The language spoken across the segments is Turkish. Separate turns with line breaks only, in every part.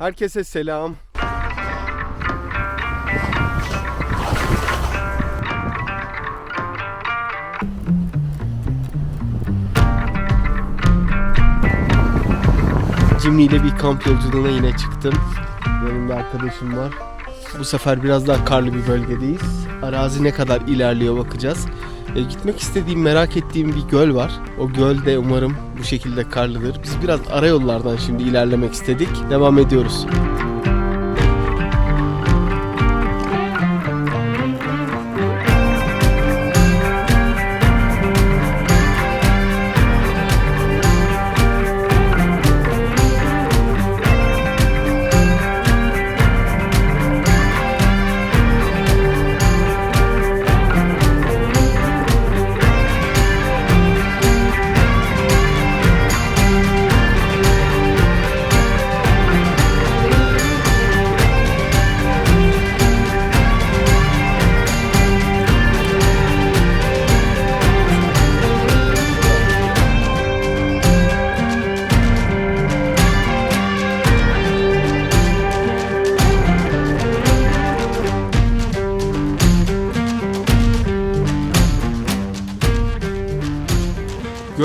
Herkese selam. Jimmy ile bir kamp yolculuğuna yine çıktım. Yanımda arkadaşım var. Bu sefer biraz daha karlı bir bölgedeyiz. Arazi ne kadar ilerliyor bakacağız. E, gitmek istediğim, merak ettiğim bir göl var. O göl de umarım bu şekilde karlıdır. Biz biraz ara yollardan şimdi ilerlemek istedik. Devam ediyoruz.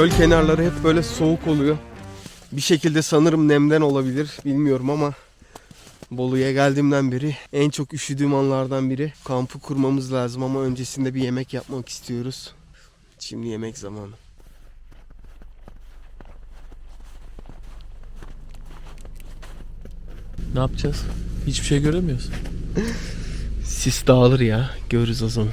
Göl kenarları hep böyle soğuk oluyor. Bir şekilde sanırım nemden olabilir bilmiyorum ama Bolu'ya geldiğimden beri en çok üşüdüğüm anlardan biri. Kampı kurmamız lazım ama öncesinde bir yemek yapmak istiyoruz. Şimdi yemek zamanı.
Ne yapacağız? Hiçbir şey göremiyoruz.
Sis dağılır ya. Görürüz o zaman.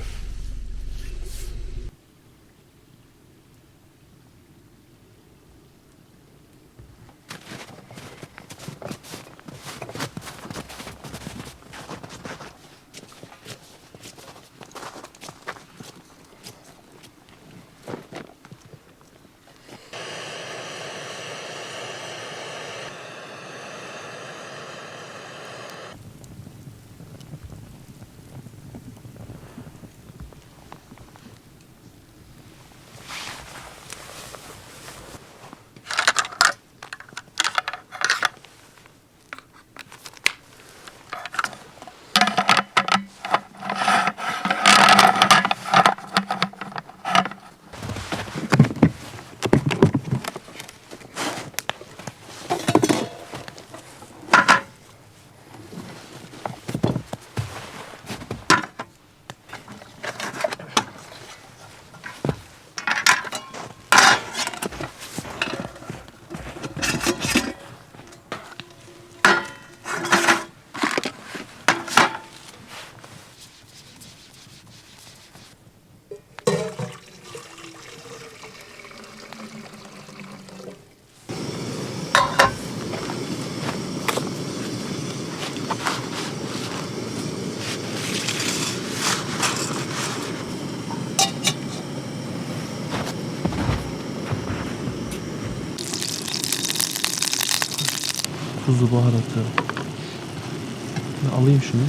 Tuzu baharatı. Ben alayım şunu.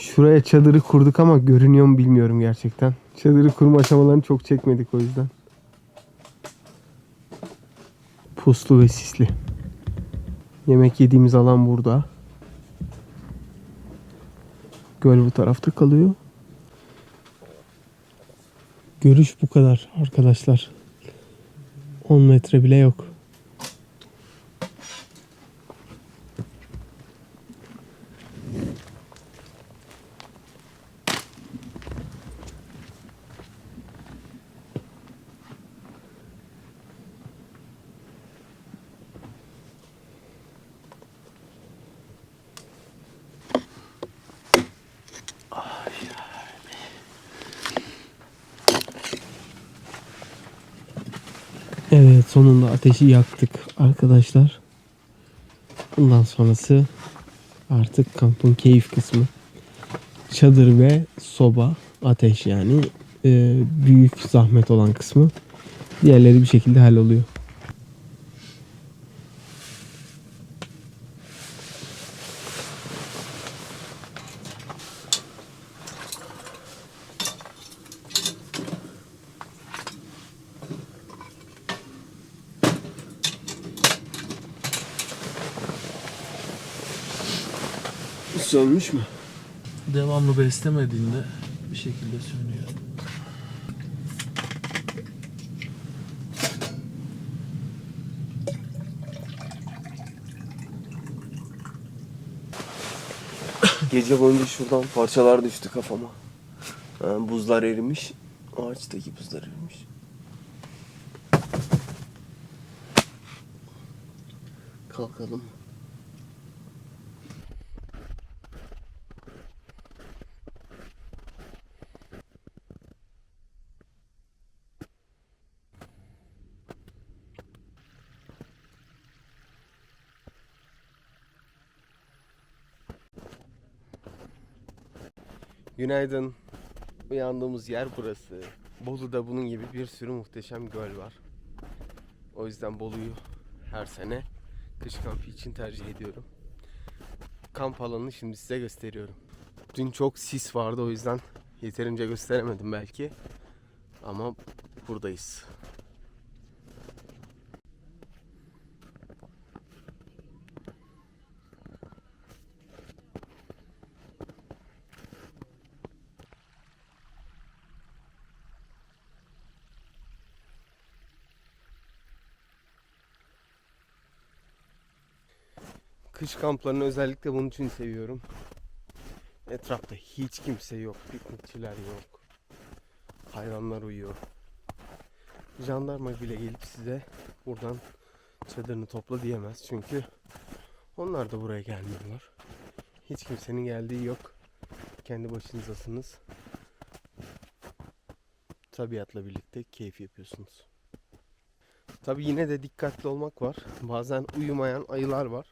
Şuraya çadırı kurduk ama görünüyor mu bilmiyorum gerçekten. Çadırı kurma aşamalarını çok çekmedik o yüzden. Puslu ve sisli. Yemek yediğimiz alan burada. Göl bu tarafta kalıyor. Görüş bu kadar arkadaşlar. 10 metre bile yok. Evet sonunda ateşi yaktık arkadaşlar. Bundan sonrası artık kampın keyif kısmı. çadır ve soba, ateş yani e, büyük zahmet olan kısmı. Diğerleri bir şekilde halloluyor. Sönmüş mü?
Devamlı beslemediğinde bir şekilde sönüyor.
Gece boyunca şuradan parçalar düştü kafama. Ha, buzlar erimiş. Ağaçtaki buzlar erimiş. Kalkalım. Günaydın. Uyandığımız yer burası. Bolu'da bunun gibi bir sürü muhteşem göl var. O yüzden Bolu'yu her sene kış kampı için tercih ediyorum. Kamp alanını şimdi size gösteriyorum. Dün çok sis vardı o yüzden yeterince gösteremedim belki. Ama buradayız. Kış kamplarını özellikle bunun için seviyorum. Etrafta hiç kimse yok. Piknikçiler yok. Hayvanlar uyuyor. Jandarma bile gelip size buradan çadırını topla diyemez. Çünkü onlar da buraya gelmiyorlar. Hiç kimsenin geldiği yok. Kendi başınızdasınız. Tabiatla birlikte keyif yapıyorsunuz. Tabi yine de dikkatli olmak var. Bazen uyumayan ayılar var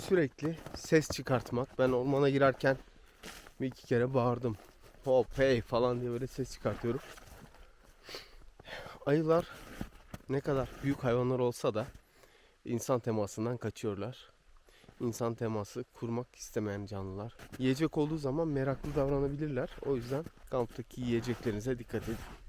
sürekli ses çıkartmak. Ben ormana girerken bir iki kere bağırdım. Hop hey falan diye böyle ses çıkartıyorum. Ayılar ne kadar büyük hayvanlar olsa da insan temasından kaçıyorlar. İnsan teması kurmak istemeyen canlılar. Yiyecek olduğu zaman meraklı davranabilirler. O yüzden kamptaki yiyeceklerinize dikkat edin.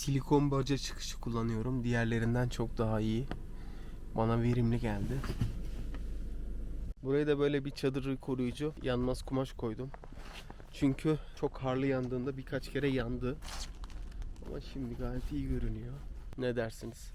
Silikon baca çıkışı kullanıyorum. Diğerlerinden çok daha iyi. Bana verimli geldi. Buraya da böyle bir çadır koruyucu yanmaz kumaş koydum. Çünkü çok harlı yandığında birkaç kere yandı. Ama şimdi gayet iyi görünüyor. Ne dersiniz?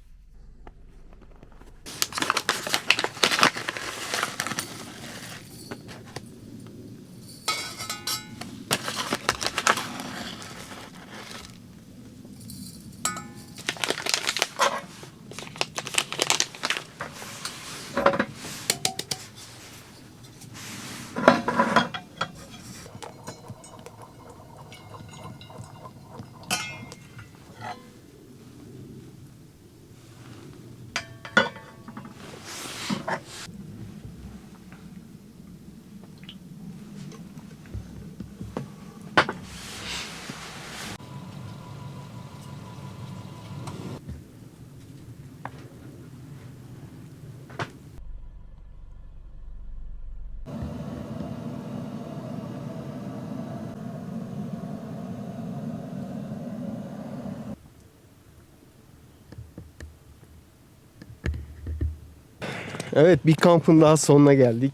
Evet bir kampın daha sonuna geldik.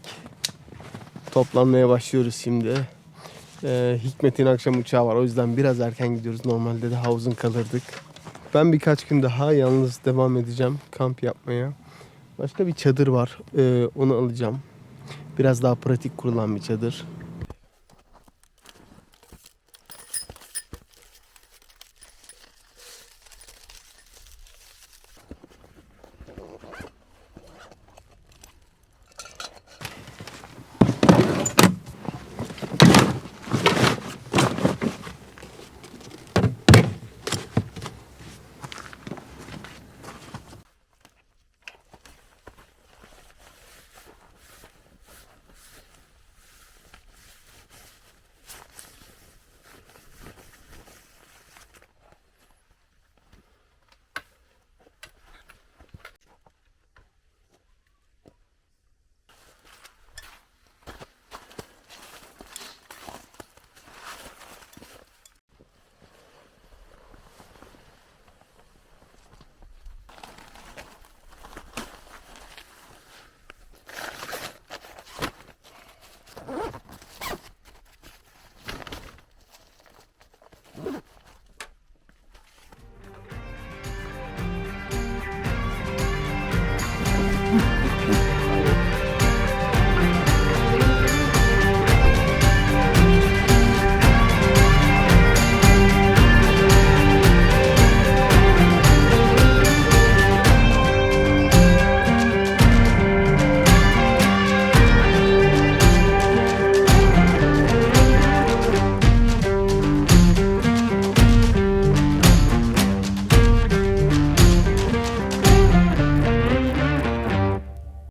Toplanmaya başlıyoruz şimdi. Ee, Hikmet'in akşam uçağı var. O yüzden biraz erken gidiyoruz. Normalde de havuzun kalırdık. Ben birkaç gün daha yalnız devam edeceğim kamp yapmaya. Başka bir çadır var. Ee, onu alacağım. Biraz daha pratik kurulan bir çadır.